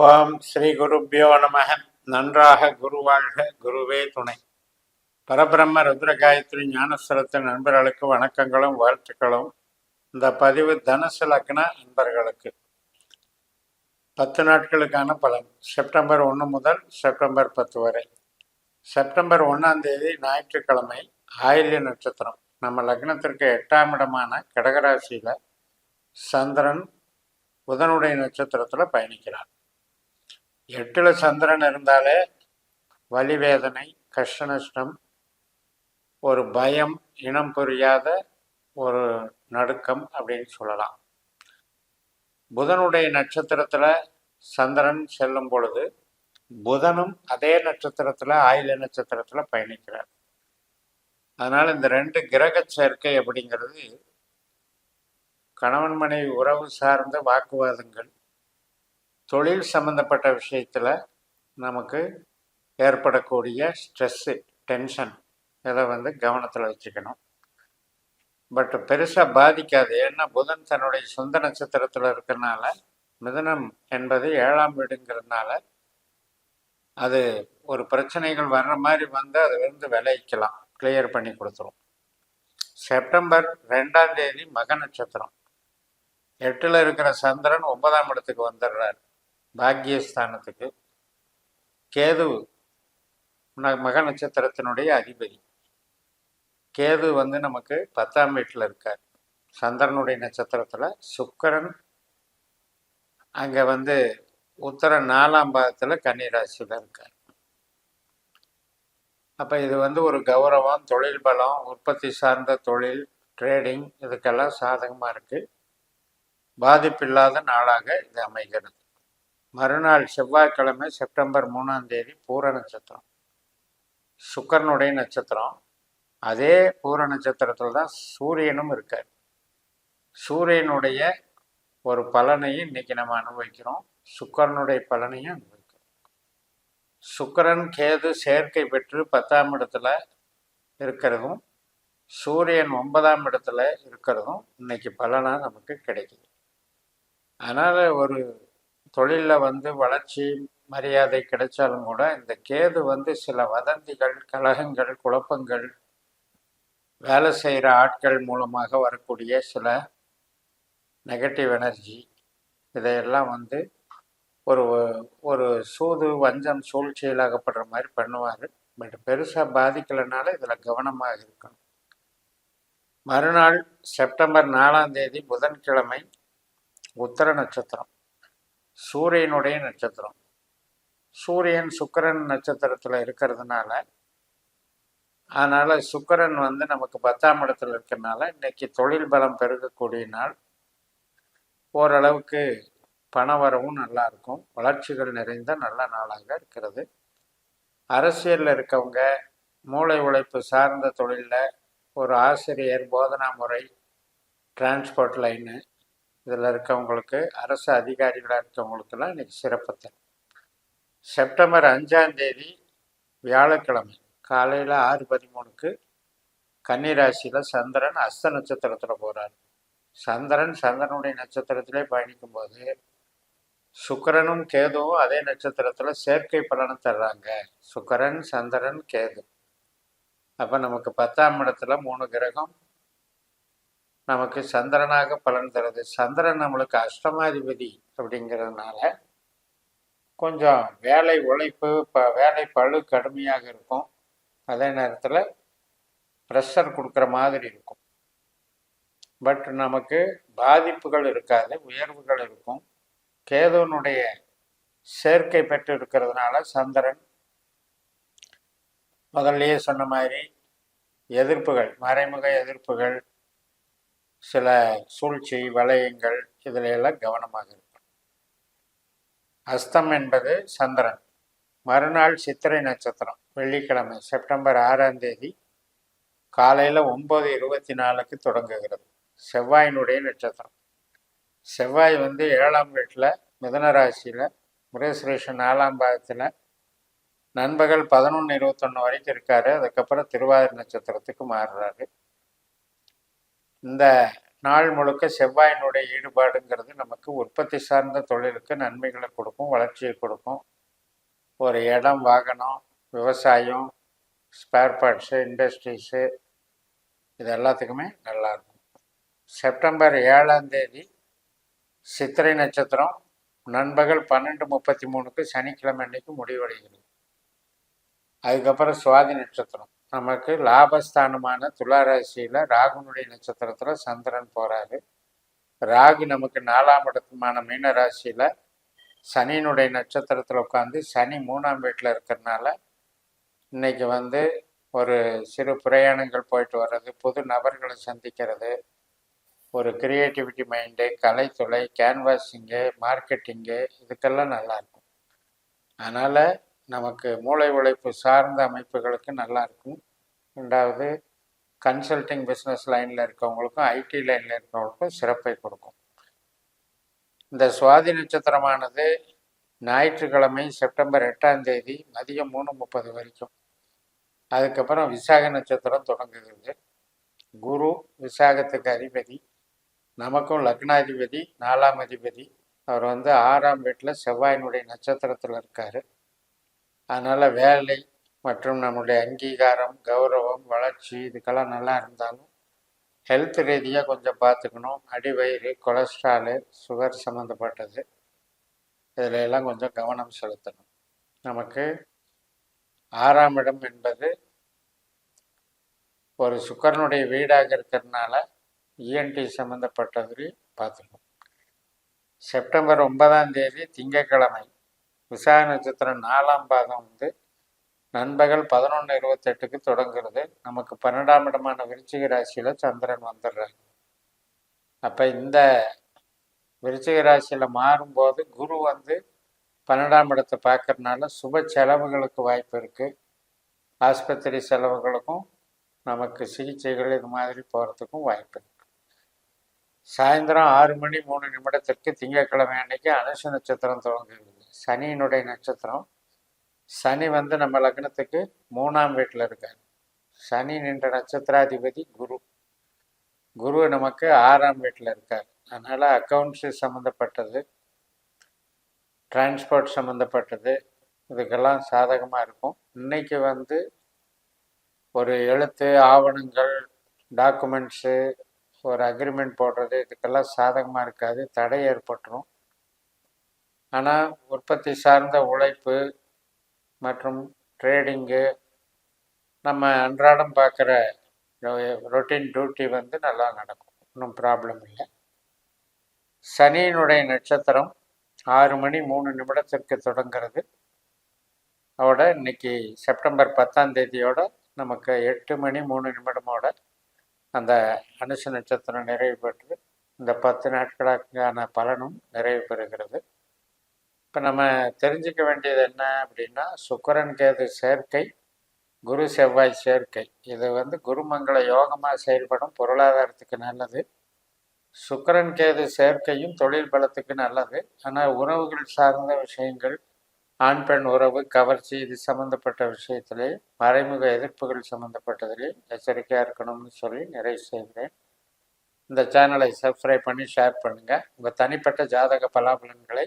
ஓம் ஸ்ரீ குருப்பியோ நம நன்றாக குருவாழ்க குருவே துணை. பரபிரம்ம ருத்ர காயத்ரி ஞானஸ்வரத்தின் நண்பர்களுக்கு வணக்கங்களும் வாழ்த்துக்களும். இந்த பதிவு தனுசு லக்ன நண்பர்களுக்கு. பத்து நாட்களுக்கான பலன். செப்டம்பர் ஒன்று முதல் செப்டம்பர் பத்து வரை. செப்டம்பர் ஒன்றாம் தேதி ஞாயிற்றுக்கிழமை ஆயில்ய நட்சத்திரம். நம்ம லக்னத்திற்கு எட்டாம் இடமான கடகராசியில் சந்திரன் புதனுடைய நட்சத்திரத்தில் பயணிக்கிறார். எட்டுல சந்திரன் இருந்தாலே வலி வேதனை கஷ்ட நஷ்டம் ஒரு பயம் இனம் புரியாத ஒரு நடுக்கம் அப்படின்னு சொல்லலாம். புதனுடைய நட்சத்திரத்தில் சந்திரன் செல்லும் பொழுது புதனும் அதே நட்சத்திரத்தில் ஆயில நட்சத்திரத்தில் பயணிக்கிறார். அதனால் இந்த ரெண்டு கிரக சேர்க்கை அப்படிங்கிறது கணவன் மனைவி உறவு சார்ந்த வாக்குவாதங்கள் தொழில் சம்மந்தப்பட்ட விஷயத்தில் நமக்கு ஏற்படக்கூடிய ஸ்ட்ரெஸ்ஸு டென்ஷன் இதை வந்து கவனத்தில் வச்சுக்கணும். பட் பெருசாக பாதிக்காது. ஏன்னா புதன் தன்னுடைய சொந்த நட்சத்திரத்தில் இருக்கிறனால மிதனம் என்பது ஏழாம் வீடுங்கிறதுனால அது ஒரு பிரச்சனைகள் வர்ற மாதிரி வந்து அதுலேருந்து விளைவிக்கலாம். கிளியர் பண்ணி கொடுத்துரும். செப்டம்பர் ரெண்டாம் தேதி மக நட்சத்திரம். எட்டில் இருக்கிற சந்திரன் ஒன்பதாம் இடத்துக்கு வந்துடுறாரு. பாக்யஸ்தானத்துக்கு கேது மக நட்சத்திரத்தினுடைய அதிபதி. கேது வந்து நமக்கு பத்தாம் வீட்டில் இருக்கார். சந்திரனுடைய நட்சத்திரத்தில் சுக்கரன் அங்கே வந்து உத்தர நாலாம் பாகத்தில் கன்னிராசியில் இருக்கார். அப்போ இது வந்து ஒரு கௌரவம் தொழில் பலம் உற்பத்தி சார்ந்த தொழில் ட்ரேடிங் இதுக்கெல்லாம் சாதகமாக இருக்குது பாதிப்பில்லாத நாளாக இது அமைகிறது. மறுநாள் செவ்வாய்க்கிழமை செப்டம்பர் மூணாம் தேதி பூர நட்சத்திரம். சுக்கரனுடைய நட்சத்திரம். அதே பூர நட்சத்திரத்தில் தான் சூரியனும் இருக்கார். சூரியனுடைய ஒரு பலனையும் இன்னைக்கு நம்ம அனுபவிக்கிறோம். சுக்கரனுடைய பலனையும் அனுபவிக்கிறோம். சுக்கரன் கேது சேர்க்கை பெற்று பத்தாம் இடத்துல இருக்கிறதும் சூரியன் ஒன்பதாம் இடத்துல இருக்கிறதும் இன்னைக்கு பலனாக நமக்கு கிடைக்குது. அதனால் ஒரு தொழிலில் வந்து வளர்ச்சி மரியாதை கிடைச்சாலும் கூட இந்த கேது வந்து சில வதந்திகள் கலகங்கள் குழப்பங்கள் வேலை செய்கிற ஆட்கள் மூலமாக வரக்கூடிய சில நெகட்டிவ் எனர்ஜி இதையெல்லாம் வந்து ஒரு ஒரு சூது வஞ்சம் சூழ்ச்சியில் அகப்படுற மாதிரி பண்ணுவார். பட் பெருசாக பாதிக்கலைனால இதில் கவனமாக இருக்கணும். மறுநாள் செப்டம்பர் நாலாம் தேதி புதன்கிழமை உத்தர நட்சத்திரம். சூரியனுடைய நட்சத்திரம். சூரியன் சுக்கரன் நட்சத்திரத்தில் இருக்கிறதுனால அதனால் சுக்கரன் வந்து நமக்கு பத்தாம் இடத்துல இருக்கிறனால இன்னைக்கு தொழில் பலம் பெருகக்கூடிய நாள். ஓரளவுக்கு பண வரவும் நல்லாயிருக்கும் வளர்ச்சிகள் நிறைந்த நல்ல நாளாக இருக்கிறது. அரசியலில் இருக்கவங்க மூளை உழைப்பு சார்ந்த தொழிலில் ஒரு ஆசிரியர் போதனா முறை டிரான்ஸ்போர்ட் லைனு இதில் இருக்கவங்களுக்கு அரசு அதிகாரிகளாக இருக்கவங்களுக்கெல்லாம் இன்றைக்கி சிறப்பு தரும். செப்டம்பர் அஞ்சாந்தேதி வியாழக்கிழமை காலையில் ஆறு பதிமூணுக்கு கன்னிராசியில் சந்திரன் அஸ்த நட்சத்திரத்தில் போகிறார் சந்திரன் சந்திரனுடைய நட்சத்திரத்திலே பயணிக்கும்போது சுக்கரனும் கேதுவும் அதே நட்சத்திரத்தில் சேர்க்கை பலனை தர்றாங்க. சுக்கரன் சந்திரன் கேது. அப்போ நமக்கு பத்தாம் இடத்துல மூணு கிரகம் நமக்கு சந்திரனாக பலன் தருது. சந்திரன் நம்மளுக்கு அஷ்டமாதிபதி அப்படிங்கிறதுனால கொஞ்சம் வேலை உழைப்பு இப்போ வேலை பழு கடுமையாக இருக்கும். அதே நேரத்தில் ப்ரெஷர் கொடுக்குற மாதிரி இருக்கும். பட் நமக்கு பாதிப்புகள் இருக்காது உயர்வுகள் இருக்கும். கேதுவனுடைய சேர்க்கை பெற்று இருக்கிறதுனால சந்திரன் முதல்லயே சொன்ன மாதிரி எதிர்ப்புகள் மறைமுக எதிர்ப்புகள் சில சூழ்ச்சி வளையங்கள் இதில் எல்லாம் கவனமாக இருக்கும் அஸ்தம் என்பது சந்திரன். மறுநாள் சித்திரை நட்சத்திரம் வெள்ளிக்கிழமை செப்டம்பர் ஆறாம் தேதி காலையில் ஒம்பது இருபத்தி நாலுக்கு தொடங்குகிறது. செவ்வாயினுடைய நட்சத்திரம். செவ்வாய் வந்து ஏழாம் வீட்டில் மிதனராசியில் முருகசுரேஷன் நாலாம் பாகத்தில் நண்பகல் பதினொன்று இருபத்தொன்று வரைக்கும் இருக்காரு. அதுக்கப்புறம் திருவாதிரை நட்சத்திரத்துக்கு மாறுறாரு. இந்த நாள் முழுக்க செவ்வாயினுடைய ஈடுபாடுங்கிறது நமக்கு உற்பத்தி சார்ந்த தொழிலுக்கு நன்மைகளை கொடுக்கும் வளர்ச்சியை கொடுக்கும். ஒரு இடம் வாகனம் விவசாயம் ஸ்பேர் பார்ட்ஸு இண்டஸ்ட்ரீஸு இது எல்லாத்துக்குமே நல்லாயிருக்கும் செப்டம்பர் ஏழாம் தேதி சித்திரை நட்சத்திரம் நண்பகல் பன்னெண்டு முப்பத்தி மூணுக்கு சனிக்கிழமை அன்னைக்கு முடிவடைகிறது. அதுக்கப்புறம் சுவாதி நட்சத்திரம். நமக்கு லாபஸ்தானமான துளாராசியில் ராகுனுடைய நட்சத்திரத்தில் சந்திரன் போகிறாரு ராகு நமக்கு நாலாம் இடத்துமான மீன ராசியில் சனியினுடைய நட்சத்திரத்தில் உட்காந்து சனி மூணாம் வீட்டில் இருக்கிறனால இன்னைக்கு வந்து ஒரு சிறு பிரயாணங்கள் போயிட்டு வர்றது புது நபர்களை சந்திக்கிறது ஒரு கிரியேட்டிவிட்டி மைண்டு கலைத்துறை கேன்வாஸிங்கு மார்க்கெட்டிங்கு இதுக்கெல்லாம் நல்லாயிருக்கும் அதனால் நமக்கு மூளை உழைப்பு சார்ந்த அமைப்புகளுக்கு நல்லா இருக்கும் ரெண்டாவது கன்சல்டிங் பிஸ்னஸ் லைனில் இருக்கவங்களுக்கும் ஐடி லைனில் இருக்கவங்களுக்கும் சிறப்பை கொடுக்கும். இந்த சுவாதி நட்சத்திரமானது ஞாயிற்றுக்கிழமை செப்டம்பர் எட்டாம் தேதி மதியம் மூணு முப்பது வரைக்கும். அதுக்கப்புறம் விசாக நட்சத்திரம் தொடங்குகிறது. குரு விசாகத்துக்கு அதிபதி. நமக்கும் லக்னாதிபதி நாலாம் அதிபதி. அவர் வந்து ஆறாம் வீட்டில் செவ்வாயினுடைய நட்சத்திரத்தில் இருக்கார். அதனால் வேலை மற்றும் நம்முடைய அங்கீகாரம் கௌரவம் வளர்ச்சி இதுக்கெல்லாம் நல்லா இருந்தாலும் ஹெல்த் ரீதியாக கொஞ்சம் பார்த்துக்கணும். அடிவயிறு கொலஸ்ட்ராலு சுகர் சம்மந்தப்பட்டது இதில் எல்லாம் கொஞ்சம் கவனம் செலுத்தணும். நமக்கு ஆறாம் இடம் என்பது ஒரு சுக்கரனுடைய வீடாக இருக்கிறதுனால இஎன்டி சம்மந்தப்பட்டதில் பார்த்துக்கணும். செப்டம்பர் ஒன்பதாம் தேதி திங்கட்கிழமை. விசா நட்சத்திரம் நாலாம் பாதம் வந்து நண்பகல் பதினொன்று இருபத்தெட்டுக்கு தொடங்குறது. நமக்கு பன்னெண்டாம் இடமான விருச்சிக ராசியில் சந்திரன் வந்துடுறாங்க அப்போ இந்த விருச்சிக ராசியில் மாறும்போது குரு வந்து பன்னெண்டாம் இடத்தை பார்க்கறதுனால சுப செலவுகளுக்கு வாய்ப்பு இருக்குது ஆஸ்பத்திரி செலவுகளுக்கும் நமக்கு சிகிச்சைகள் இது மாதிரி போகிறதுக்கும் வாய்ப்பு இருக்குது சாயந்தரம் ஆறு மணி மூணு நிமிடத்திற்கு திங்கட்கிழமை அன்னைக்கு அனுஷ நட்சத்திரம் தொடங்குது. சனியினுடைய நட்சத்திரம். சனி வந்து நம்ம லக்னத்துக்கு மூணாம் வீட்டில் இருக்கார். சனி நின்ற நட்சத்திராதிபதி குரு. குரு நமக்கு ஆறாம் வீட்டில் இருக்கார். அதனால் அக்கௌண்ட்ஸு சம்மந்தப்பட்டது டிரான்ஸ்போர்ட் சம்மந்தப்பட்டது இதுக்கெல்லாம் சாதகமாக இருக்கும். இன்னைக்கு வந்து ஒரு எழுத்து ஆவணங்கள் டாக்குமெண்ட்ஸு ஒரு அக்ரிமெண்ட் போடுறது இதுக்கெல்லாம் சாதகமாக இருக்காது. தடை ஏற்பட்டுரும். ஆனால் உற்பத்தி சார்ந்த உழைப்பு மற்றும் ட்ரேடிங்கு நம்ம அன்றாடம் பார்க்குற ரொட்டீன் டியூட்டி வந்து நல்லா நடக்கும். ஒன்றும் ப்ராப்ளம் இல்லை. சனியினுடைய நட்சத்திரம் ஆறு மணி மூணு நிமிடத்திற்கு தொடங்கிறது. அதோட இன்னைக்கு செப்டம்பர் பத்தாம் தேதியோட நமக்கு எட்டு மணி மூணு நிமிடமோட அந்த அனுஷ நட்சத்திரம் நிறைவு பெற்று இந்த பத்து நாட்களுக்கான பலனும் நிறைவு பெறுகிறது. இப்போ நம்ம தெரிஞ்சுக்க வேண்டியது என்ன அப்படின்னா சுக்கரன் கேது சேர்க்கை குரு செவ்வாய் சேர்க்கை. இது வந்து குருமங்கள யோகமாக செயல்படும் பொருளாதாரத்துக்கு நல்லது. சுக்கரன் கேது சேர்க்கையும் தொழில் பலத்துக்கு நல்லது. ஆனால் உறவுகள் சார்ந்த விஷயங்கள் ஆண் பெண் உறவு கவர்ச்சி இது சம்மந்தப்பட்ட விஷயத்திலே மறைமுக எதிர்ப்புகள் சம்மந்தப்பட்டதிலே எச்சரிக்கையாக இருக்கணும்னு சொல்லி நிறைவு செய்கிறேன். இந்த சேனலை சப்ஸ்கிரைப் பண்ணி ஷேர் பண்ணுங்கள் உங்கள் தனிப்பட்ட ஜாதக பலாபலன்களை